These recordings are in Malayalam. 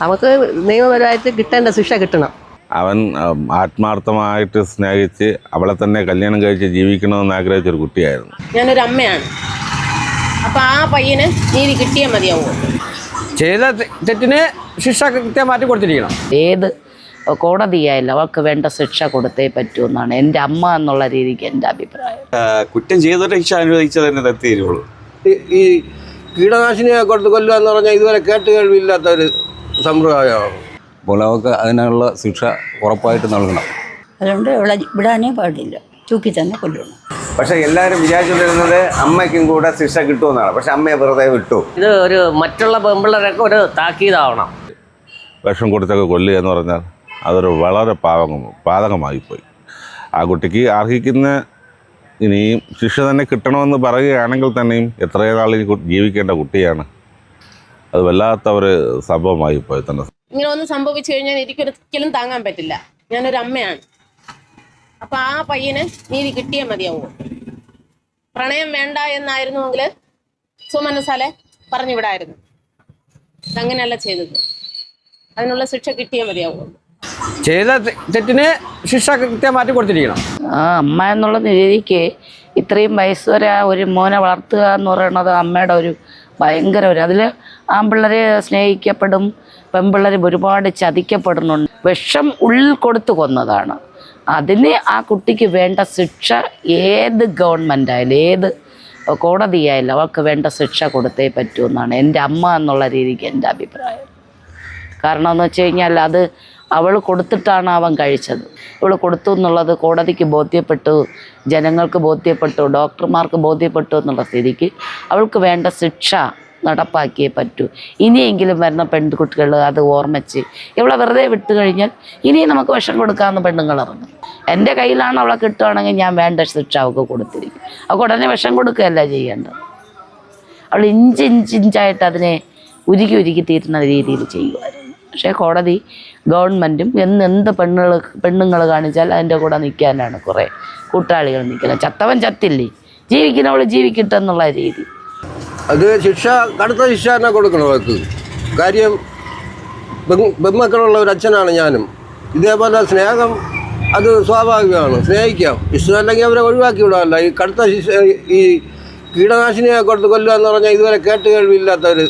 നമുക്ക് നിയമപരമായിട്ട് കിട്ടേണ്ട ശിക്ഷ കിട്ടണം. അവൻ ആത്മാർത്ഥമായിട്ട് സ്നേഹിച്ച് അവളെ തന്നെ കല്യാണം കഴിച്ച് ജീവിക്കണമെന്ന് ആഗ്രഹിച്ച ഒരു കുട്ടിയായിരുന്നു. ഞാനൊരു അമ്മയാണ്. അപ്പൊ ആ പയ്യന് നീതി കിട്ടിയാൽ മതിയാവും? ചെയ്ത തെറ്റിന് ശിക്ഷ കൃത്യമായിട്ട് കൊടുത്തിരിക്കണം. ഏത് കോടതിയായാലും അവൾക്ക് വേണ്ട ശിക്ഷ കൊടുത്തേ പറ്റൂ എന്നാണ് എന്റെ അമ്മ എന്നുള്ള രീതിക്ക് എന്റെ അഭിപ്രായം. കുറ്റം ചെയ്തിട്ട് ശിക്ഷ അനുവദിച്ചത് തന്നെ തെറ്റിയിരുള്ളൂ ഈ- ഈ കീടനാശിനിയെ കൊടുത്ത് കൊല്ലുക എന്ന് പറഞ്ഞാൽ ഇതുവരെ കേട്ട് കേൾവില്ലാത്ത ഒരു സമ്പ്രദായമാണ് അപ്പോൾ അവർക്ക് അതിനുള്ള ശിക്ഷ ഉറപ്പായിട്ട് നൽകണം. അതുകൊണ്ട് ഇവിടെ വിടാനേ പാടില്ല. തൂക്കി തന്നെ കൊല്ലണം പക്ഷെ എല്ലാവരും വിചാരിച്ചുകൊണ്ടിരുന്നത് അമ്മയ്ക്കും കൂടെ ശിക്ഷ കിട്ടുമെന്നാണ്. പക്ഷെ അമ്മയെ വെറുതെ വിട്ടു. ഇത് ഒരു മറ്റുള്ള പെമ്പിള്ളേരൊക്കെ ഒരു താക്കീതാവണം. വിഷം കൊടുത്തൊക്കെ കൊല്ലുക എന്ന് പറഞ്ഞാൽ അതൊരു വളരെ പാവകം പാതകമായിപ്പോയി. ആ കുട്ടിക്ക് അർഹിക്കുന്ന ഇനിയും ശിക്ഷ തന്നെ കിട്ടണമെന്ന് പറയുകയാണെങ്കിൽ തന്നെയും എത്രയോ നാൾ ജീവിക്കേണ്ട കുട്ടിയാണ് അത് വല്ലാത്ത ഒരു സംഭവമായി പോയി തന്നെ. ഇങ്ങനെ ഒന്ന് സംഭവിച്ചു കഴിഞ്ഞാൽ എനിക്കൊരിക്കലും താങ്ങാൻ പറ്റില്ല. ഞാനൊരു അമ്മയാണ്. അപ്പൊ ആ പയ്യന് നീതി കിട്ടിയാൽ മതിയാവും? പ്രണയം വേണ്ട എന്നായിരുന്നുവെങ്കിൽ സുമനസാലെ പറഞ്ഞു വിടായിരുന്നു അങ്ങനെയല്ല ചെയ്തത്. അതിനുള്ള ശിക്ഷ കിട്ടിയാൽ മതിയാവും? ചെയ്ത തെറ്റിന് ശിക്ഷ കൃത്യമായിട്ട് കൊടുത്തിരിക്കണം. ആ അമ്മ എന്നുള്ള രീതിക്ക് ഇത്രയും വയസ്സ് വരെ ആ ഒരു മോനെ വളർത്തുക എന്ന് പറയുന്നത് അമ്മയുടെ ഒരു ഭയങ്കര ഒരു അതിൽ ആൺപിള്ളേരെ സ്നേഹിക്കപ്പെടും പെൺപിള്ളേർ ഒരുപാട് ചതിക്കപ്പെടുന്നുണ്ട്. വിഷം ഉള്ളിൽ കൊടുത്തു കൊന്നതാണ്. അതിന് ആ കുട്ടിക്ക് വേണ്ട ശിക്ഷ ഏത് ഗവൺമെന്റ് ആയാലും ഏത് കോടതിയായാലും അവൾക്ക് വേണ്ട ശിക്ഷ കൊടുത്തേ പറ്റൂ എന്നാണ് എന്റെ അമ്മ എന്നുള്ള രീതിക്ക് എന്റെ അഭിപ്രായം. കാരണം എന്ന് വെച്ച് കഴിഞ്ഞാൽ അത് അവൾ കൊടുത്തിട്ടാണ് അവൻ കഴിച്ചത്. ഇവൾ കൊടുത്തു എന്നുള്ളത് കോടതിക്ക് ബോധ്യപ്പെട്ടു ജനങ്ങൾക്ക് ബോധ്യപ്പെട്ടു ഡോക്ടർമാർക്ക് ബോധ്യപ്പെട്ടു എന്നുള്ള സ്ഥിതിക്ക് അവൾക്ക് വേണ്ട ശിക്ഷ നടപ്പാക്കിയേ പറ്റൂ. ഇനിയെങ്കിലും വരുന്ന പെൺകുട്ടികൾ അത് ഓർമ്മിച്ച് ഇവളെ വെറുതെ വിട്ട് കഴിഞ്ഞാൽ ഇനിയും നമുക്ക് വിഷം കൊടുക്കാമെന്ന് പെണ്ണുങ്ങൾ ഇറങ്ങും എന്റെ കയ്യിലാണ് അവളെ കിട്ടുകയാണെങ്കിൽ ഞാൻ വേണ്ട ശിക്ഷ അവൾക്ക് കൊടുത്തിരിക്കും. അവൾക്ക് ഉടനെ വിഷം കൊടുക്കുകയല്ല ചെയ്യേണ്ടത്. അവൾ ഇഞ്ച് ഇഞ്ച് ഇഞ്ചായിട്ട് അതിനെ ഉരുക്കി ഉരുക്കി തീരുന്ന രീതിയിൽ ചെയ്യുമായിരുന്നു പക്ഷേ കോടതി ഗവൺമെന്റും എന്ന് എന്ത് പെണ്ണുകൾ പെണ്ണുങ്ങൾ കാണിച്ചാൽ അതിന്റെ കൂടെ നിൽക്കാനാണ് കുറേ കൂട്ടാളികൾ നിൽക്കുന്നത്. ചത്തവൻ ചത്തില്ലേ? ജീവിക്കുന്നവൾ ജീവിക്കട്ടെ എന്നുള്ള രീതി. അത് ശിക്ഷ കടുത്ത ശിക്ഷ തന്നെ കൊടുക്കണം അവർക്ക് കാര്യം പെൺമക്കളുള്ള ഒരു അച്ഛനാണ് ഞാനും. ഇതേപോലെ സ്നേഹം അത് സ്വാഭാവികമാണ്. സ്നേഹിക്കാം. ഇഷ്ടമല്ലെങ്കിൽ അവരെ ഒഴിവാക്കി വിടാമല്ല ഈ കടുത്ത ശിക്ഷ ഈ കീടനാശിനിയെ കൊടുത്ത് കൊല്ലുക എന്ന് പറഞ്ഞാൽ ഇതുവരെ കേട്ട് കേൾവിയില്ലാത്ത ഒരു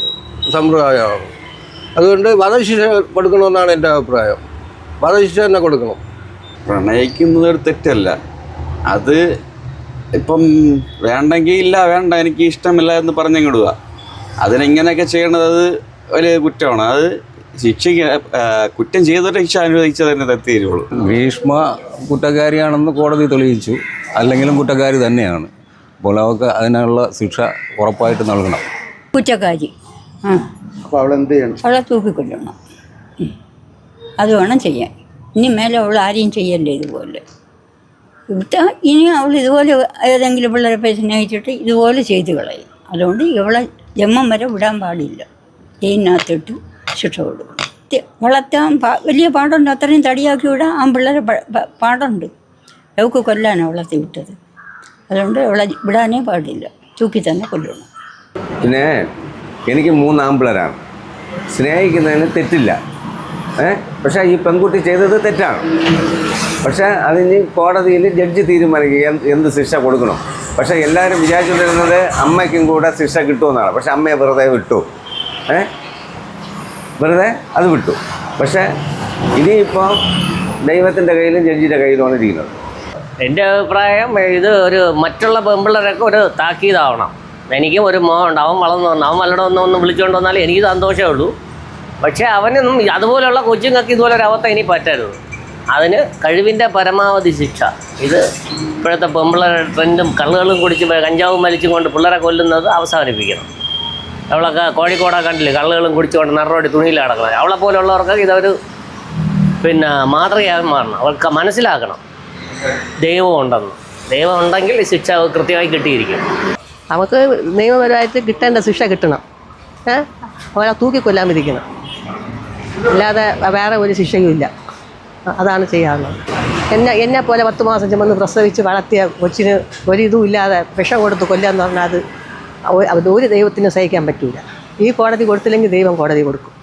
സമ്പ്രദായമാണ്. അതുകൊണ്ട് വധശിക്ഷ കൊടുക്കണമെന്നാണ് എന്റെ അഭിപ്രായം. വധശിക്ഷ തന്നെ കൊടുക്കണം. പ്രണയിക്കുന്നത് ഒരു തെറ്റല്ല. അത് ഇപ്പം വേണ്ടെങ്കിൽ ഇല്ല വേണ്ട എനിക്ക് ഇഷ്ടമില്ല എന്ന് പറഞ്ഞങ്ങിടുക. അതിനെങ്ങനെയൊക്കെ ചെയ്യണത് അത് വലിയ കുറ്റമാണ്. അത് ശിക്ഷയ്ക്ക് കുറ്റം ചെയ്തവരുടെ ശിക്ഷ അനുവദിച്ചത് തന്നെ തെറ്റിയിരുള്ളൂ ഭീഷ്മ കുറ്റക്കാരിയാണെന്ന് കോടതി തെളിയിച്ചു. അല്ലെങ്കിലും കുറ്റക്കാരി തന്നെയാണ്. അപ്പോൾ അവർക്ക് അതിനുള്ള ശിക്ഷ ഉറപ്പായിട്ട് നൽകണം. കുറ്റക്കാരി. ആ. അപ്പോൾ അവൾ എന്ത് ചെയ്യണം? അവളെ തൂക്കിക്കൊല്ലണം. അത് വേണം ചെയ്യാൻ. ഇനി മേലെ അവൾ ആരെയും ചെയ്യല്ലേ ഇതുപോലെ? ഇവിടുത്തെ ഇനി അവൾ ഇതുപോലെ ഏതെങ്കിലും പിള്ളേരെ പോയി സ്നേഹിച്ചിട്ട് ഇതുപോലെ ചെയ്തു കളയും. അതുകൊണ്ട് ഇവളെ ജന്മം വരെ വിടാൻ പാടില്ല. ജയിലിനകത്തിട്ട് ശിക്ഷ കൊടുക്കണം. വളർത്താൻ പാ വലിയ പാടുണ്ട്. അത്രയും തടിയാക്കി വിടാൻ ആ പിള്ളേരെ പാടുണ്ട്. അവൾക്ക് കൊല്ലാനാണ് വളർത്തി വിട്ടത്. അതുകൊണ്ട് അവളെ വിടാനേ പാടില്ല. തൂക്കി തന്നെ കൊല്ലണം. പിന്നെ എനിക്ക് മൂന്ന് ആമ്പിളരാണ് സ്നേഹിക്കുന്നതിന് തെറ്റില്ല. ഏ? പക്ഷേ ഈ പെൺകുട്ടി ചെയ്തത് തെറ്റാണ്. പക്ഷേ അതിന് കോടതിയിൽ ജഡ്ജി തീരുമാനിക്കുക എന്ത് ശിക്ഷ കൊടുക്കണം. പക്ഷേ എല്ലാവരും വിചാരിച്ചുകൊണ്ടിരുന്നത് അമ്മയ്ക്കും കൂടെ ശിക്ഷ കിട്ടുമെന്നാണ്. പക്ഷേ അമ്മയെ വെറുതെ വിട്ടു. ഏ? വെറുതെ അത് വിട്ടു. പക്ഷേ ഇനിയിപ്പോൾ ദൈവത്തിന്റെ കയ്യിലും ജഡ്ജിയുടെ കയ്യിലുമാണ് ഇരിക്കുന്നത്. എന്റെ അഭിപ്രായം ഇത് ഒരു മറ്റുള്ള പെമ്പിള്ളേരൊക്കെ ഒരു താക്കീതാവണം. എനിക്കും ഒരു മോഹം ഉണ്ട്. അവൻ അവൻ വല്ലടം ഒന്ന് വിളിച്ചുകൊണ്ട് വന്നാൽ എനിക്ക് സന്തോഷമേ ഉള്ളൂ. പക്ഷേ അവനൊന്നും അതുപോലെയുള്ള കൊച്ചുങ്ങൾക്ക് ഇതുപോലെ ഒരു അവസ്ഥ ഇനി പറ്റരുത്. അതിന് കഴിവിന്റെ പരമാവധി ശിക്ഷ. ഇത് ഇപ്പോഴത്തെ പെമ്പിള്ളേരുടെ ട്രെൻഡും കള്ളുകളും കുടിച്ച് കഞ്ചാവും വലിച്ചും കൊണ്ട് പിള്ളേരെ കൊല്ലുന്നത് അവസാനിപ്പിക്കണം. അവളൊക്കെ കോഴിക്കോടാ കണ്ടില്ലേ? കള്ളുകളും കുടിച്ചുകൊണ്ട് നറോടി തുണിയിൽ കിടക്കണം അവളെ പോലുള്ളവർക്ക് ഇതൊരു പിന്നെ മാതൃകയായി മാറണം. അവൾക്ക് മനസ്സിലാക്കണം. ദൈവം ഉണ്ടെന്ന്. ദൈവം ഉണ്ടെങ്കിൽ ശിക്ഷ കൃത്യമായി കിട്ടിയിരിക്കും. നമുക്ക് നിയമപരമായിട്ട് കിട്ടേണ്ട ശിക്ഷ കിട്ടണം. ഏ? അവരെ തൂക്കിക്കൊല്ലാൻ വിധിക്കണം അല്ലാതെ വേറെ ഒരു ശിക്ഷയും ഇല്ല. അതാണ് ചെയ്യാറുള്ളത്. എന്നെ എന്നെ പോലെ പത്ത് മാസം ചുമന്ന് പ്രസവിച്ച് വളർത്തിയ കൊച്ചിന് ഒരിതും ഇല്ലാതെ വിഷം കൊടുത്ത് കൊല്ലുക എന്ന് പറഞ്ഞാൽ അത് ഒരു ദൈവത്തിനും സഹിക്കാൻ പറ്റില്ല ഈ കോടതി കൊടുത്തില്ലെങ്കിൽ ദൈവം കോടതി കൊടുക്കും.